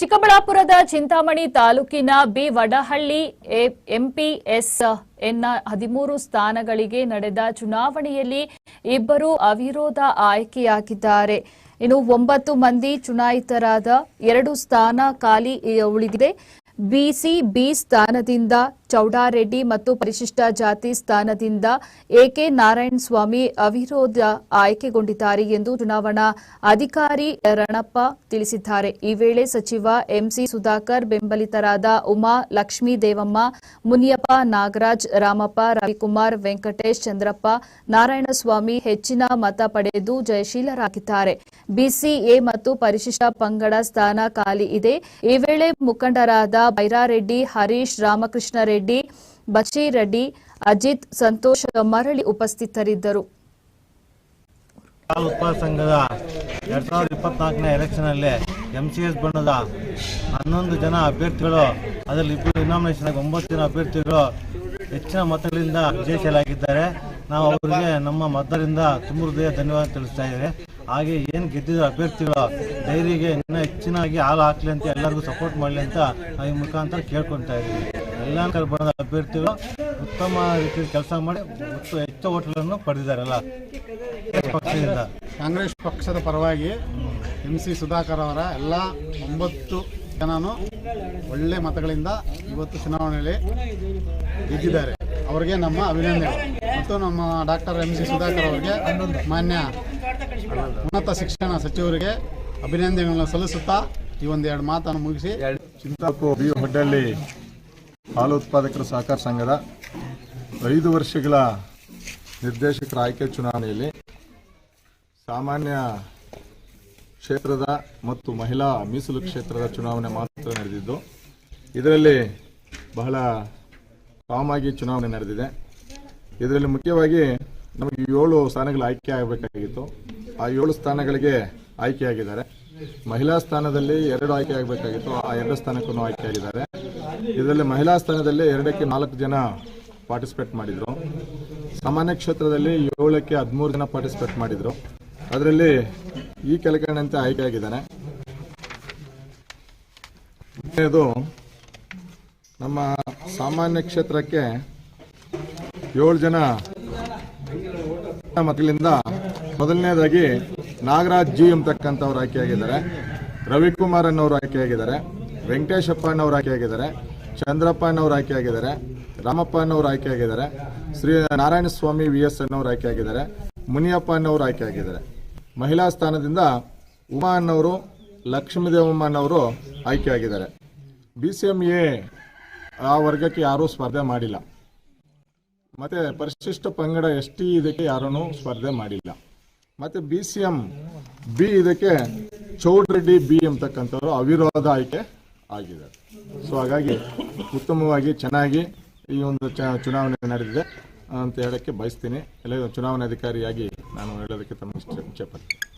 ಚಿಕ್ಕಬಳ್ಳಾಪುರದ ಚಿಂತಾಮಣಿ ತಾಲೂಕಿನ B ವಡಹಳ್ಳಿ MPS ಎನ್ನ ಹದಿಮೂರು ಸ್ಥಾನಗಳಿಗೆ ನಡೆದ ಚುನಾವಣೆಯಲ್ಲಿ ಇಬ್ಬರು ಅವಿರೋಧ ಆಯ್ಕೆಯಾಗಿದ್ದಾರೆ. ಇನ್ನು ಒಂಬತ್ತು ಮಂದಿ ಚುನಾಯಿತರಾದ ಎರಡು ಸ್ಥಾನ ಖಾಲಿ ಉಳಿದಿದೆ. ಬಿಸಿ ಬಿ ಸ್ಥಾನದಿಂದ ಚೌಡಾರೆಡ್ಡಿ ಮತ್ತು ಪರಿಶಿಷ್ಟ ಜಾತಿ ಸ್ಥಾನದಿಂದ ಎಕೆ ನಾರಾಯಣ ಸ್ವಾಮಿ ಅವಿರೋಧ ಆಯ್ಕೆಗೊಂಡಿದ್ದಾರೆ ಎಂದು ಚುನಾವಣಾ ಅಧಿಕಾರಿ ರಣಪ್ಪ ತಿಳಿಸಿದ್ದಾರೆ. ಈ ವೇಳೆ ಸಚಿವ ಎಂಸಿ ಸುಧಾಕರ್, ಬೆಂಬಲಿತರಾದ ಉಮಾ ಲಕ್ಷ್ಮೀ ದೇವಮ್ಮ, ಮುನಿಯಪ್ಪ ನಾಗರಾಜ್, ರಾಮಪ್ಪ ರವಿಕುಮಾರ್, ವೆಂಕಟೇಶ್ ಚಂದ್ರಪ್ಪ, ನಾರಾಯಣಸ್ವಾಮಿ ಹೆಚ್ಚಿನ ಮತ ಪಡೆದು ಜಯಶೀಲರಾಗಿದ್ದಾರೆ. ಬಿಸಿಎ ಮತ್ತು ಪರಿಶಿಷ್ಟ ಪಂಗಡ ಸ್ಥಾನ ಖಾಲಿ ಇದೆ. ಈ ವೇಳೆ ಮುಖಂಡರಾದ ಬೈರಾರೆಡ್ಡಿ, ಹರೀಶ್ ರಾಮಕೃಷ್ಣ ಬಶೀರೆಡ್ಡಿ ಅಜಿತ್ ಸಂತೋಷ್ ಮರಳಿ ಉಪಸ್ಥಿತರಿದ್ದರು. ಸಂಘದ ಎರಡ್ ಸಾವಿರದ ಇಪ್ಪತ್ನಾಲ್ಕನೇ ಎಲೆಕ್ಷನ್ ಅಲ್ಲಿ ಎಂ ಸಿ ಎಸ್ ಬಣ್ಣದ ಹನ್ನೊಂದು ಜನ ಅಭ್ಯರ್ಥಿಗಳು, ಅದರಲ್ಲಿ ಇಬ್ಬರು ಇನಾಮಿನೇಷನ್ ಒಂಬತ್ತು ಜನ ಅಭ್ಯರ್ಥಿಗಳು ಹೆಚ್ಚಿನ ಮತಗಳಿಂದ ವಿಜಯಶಾಲಾಗಿದ್ದಾರೆ ನಾವು ಅವರಿಗೆ ನಮ್ಮ ಮತದಿಂದ ತುಂಬ ಹೃದಯ ಧನ್ಯವಾದ ತಿಳಿಸ್ತಾ ಇದ್ದೇವೆ. ಹಾಗೆ ಏನು ಗೆದ್ದಿರೋ ಅಭ್ಯರ್ಥಿಗಳು ಡೈರಿಗೆ ಇನ್ನೂ ಹೆಚ್ಚಿನಾಗಿ ಹಾಲು ಹಾಕಲಿ ಅಂತ ಎಲ್ಲರಿಗೂ ಸಪೋರ್ಟ್ ಮಾಡಲಿ ಅಂತ ಈ ಮುಖಾಂತರ ಕೇಳ್ಕೊತಾ ಇದ್ದೀವಿ. ಎಲ್ಲ ಬಂದ ಅಭ್ಯರ್ಥಿಗಳು ಉತ್ತಮ ರೀತಿಯಲ್ಲಿ ಕೆಲಸ ಮಾಡಿ ಮತ್ತು ಹೆಚ್ಚು ಓಟ್ಗಳನ್ನು ಪಡೆದಿದ್ದಾರೆ ಎಲ್ಲ ಪಕ್ಷದಿಂದ. ಕಾಂಗ್ರೆಸ್ ಪಕ್ಷದ ಪರವಾಗಿ ಎಂ ಸಿ ಸುಧಾಕರ್ ಅವರ ಎಲ್ಲ ಒಂಬತ್ತು ಜನನು ಒಳ್ಳೆ ಮತಗಳಿಂದ ಇವತ್ತು ಚುನಾವಣೆಯಲ್ಲಿ ಗೆದ್ದಿದ್ದಾರೆ. ಅವರಿಗೆ ನಮ್ಮ ಅಭಿನಂದನೆ. ಮತ್ತು ನಮ್ಮ ಡಾಕ್ಟರ್ ಎಂ ಸಿ ಸುಧಾಕರ್ ಅವರಿಗೆ ಮಾನ್ಯ ಉನ್ನತ ಶಿಕ್ಷಣ ಸಚಿವರಿಗೆ ಅಭಿನಂದನೆಗಳನ್ನು ಸಲ್ಲಿಸುತ್ತಾ ಈ ಒಂದೆರಡು ಮಾತನ್ನು ಮುಗಿಸಿ. ಚಿಂತಾಪು ಬಿ ಹೊಡ್ಡಳ್ಳಿ ಹಾಲು ಉತ್ಪಾದಕರ ಸಹಕಾರ ಸಂಘದ ಐದು ವರ್ಷಗಳ ನಿರ್ದೇಶಕರ ಆಯ್ಕೆ ಚುನಾವಣೆಯಲ್ಲಿ ಸಾಮಾನ್ಯ ಕ್ಷೇತ್ರದ ಮತ್ತು ಮಹಿಳಾ ಮೀಸಲು ಕ್ಷೇತ್ರದ ಚುನಾವಣೆ ಮಾತ್ರ ನಡೆದಿದ್ದು, ಇದರಲ್ಲಿ ಬಹಳ ಕಾಮಾಗಿ ಚುನಾವಣೆ ನಡೆದಿದೆ. ಇದರಲ್ಲಿ ಮುಖ್ಯವಾಗಿ ನಮಗೆ ಏಳು ಸ್ಥಾನಗಳು ಆಯ್ಕೆ ಆಗಬೇಕಾಗಿತ್ತು. ಆ ಏಳು ಸ್ಥಾನಗಳಿಗೆ ಆಯ್ಕೆಯಾಗಿದ್ದಾರೆ. ಮಹಿಳಾ ಸ್ಥಾನದಲ್ಲಿ ಎರಡು ಆಯ್ಕೆ ಆಗಬೇಕಾಗಿತ್ತು. ಆ ಎರಡು ಸ್ಥಾನಕ್ಕೂ ಆಯ್ಕೆ ಆಗಿದ್ದಾರೆ. ಇದರಲ್ಲಿ ಮಹಿಳಾ ಸ್ಥಾನದಲ್ಲಿ ಎರಡಕ್ಕೆ ನಾಲ್ಕು ಜನ ಪಾರ್ಟಿಸಿಪೇಟ್ ಮಾಡಿದ್ರು. ಸಾಮಾನ್ಯ ಕ್ಷೇತ್ರದಲ್ಲಿ ಏಳಕ್ಕೆ ಹದಿಮೂರು ಜನ ಪಾರ್ಟಿಸಿಪೇಟ್ ಮಾಡಿದ್ರು. ಅದರಲ್ಲಿ ಈ ಕೆಳಗಣಂತೆ ಆಯ್ಕೆ ಆಗಿದ್ದಾನೆ. ಮೊದಲನೇದು ನಮ್ಮ ಸಾಮಾನ್ಯ ಕ್ಷೇತ್ರಕ್ಕೆ ಏಳು ಜನ ಮಕ್ಕಳಿಂದ ಮೊದಲನೇದಾಗಿ ನಾಗರಾಜ್ ಜಿ ಎಂಬತಕ್ಕಂಥವ್ರು ಆಯ್ಕೆಯಾಗಿದ್ದಾರೆ ರವಿಕುಮಾರ್ ಅನ್ನೋರು ಆಯ್ಕೆಯಾಗಿದ್ದಾರೆ ವೆಂಕಟೇಶಪ್ಪ ಅನ್ನೋರು ಆಯ್ಕೆಯಾಗಿದ್ದಾರೆ ಚಂದ್ರಪ್ಪ ಅನ್ನೋರು ಆಯ್ಕೆಯಾಗಿದ್ದಾರೆ ರಾಮಪ್ಪ ಅನ್ನೋರು ಆಯ್ಕೆಯಾಗಿದ್ದಾರೆ ಶ್ರೀ ನಾರಾಯಣ ಸ್ವಾಮಿ ವಿ ಎಸ್ ಅನ್ನೋರು ಆಯ್ಕೆಯಾಗಿದ್ದಾರೆ ಮುನಿಯಪ್ಪ ಆಯ್ಕೆ ಆಗಿದ್ದಾರೆ. ಮಹಿಳಾ ಸ್ಥಾನದಿಂದ ಉಮಾ ಅನ್ನೋರು ಲಕ್ಷ್ಮೀದೇವಮ್ಮ ಆಯ್ಕೆ ಆಗಿದ್ದಾರೆ. ಬಿ ಸಿ ಎಂ ಎ ಆ ವರ್ಗಕ್ಕೆ ಯಾರೂ ಸ್ಪರ್ಧೆ ಮಾಡಿಲ್ಲ. ಮತ್ತೆ ಪರಿಶಿಷ್ಟ ಪಂಗಡ ಎಸ್ ಟಿ ಇದಕ್ಕೆ ಯಾರೂ ಸ್ಪರ್ಧೆ ಮಾಡಿಲ್ಲ. ಮತ್ತೆ ಬಿ ಸಿ ಎಂ, ಬಿ ಇದಕ್ಕೆ ಚೌಡ್ರೆಡ್ಡಿ, ಬಿ ಎಂಬತಕ್ಕಂಥವ್ರು ಅವಿರೋಧ ಆಯ್ಕೆ ಆಗಿದ್ದಾರೆ ಸೊ ಹಾಗಾಗಿ ಉತ್ತಮವಾಗಿ ಚೆನ್ನಾಗಿ ಈ ಒಂದು ಚುನಾವಣೆ ನಡೆದಿದೆ ಅಂತ ಹೇಳೋಕ್ಕೆ ಬಯಸ್ತೀನಿ. ಎಲ್ಲ ಚುನಾವಣಾಧಿಕಾರಿಯಾಗಿ ನಾನು ಹೇಳೋದಕ್ಕೆ ತಮ್ಮ ಇಷ್ಟ ಇಚ್ಛೆಪಡ್ತೀನಿ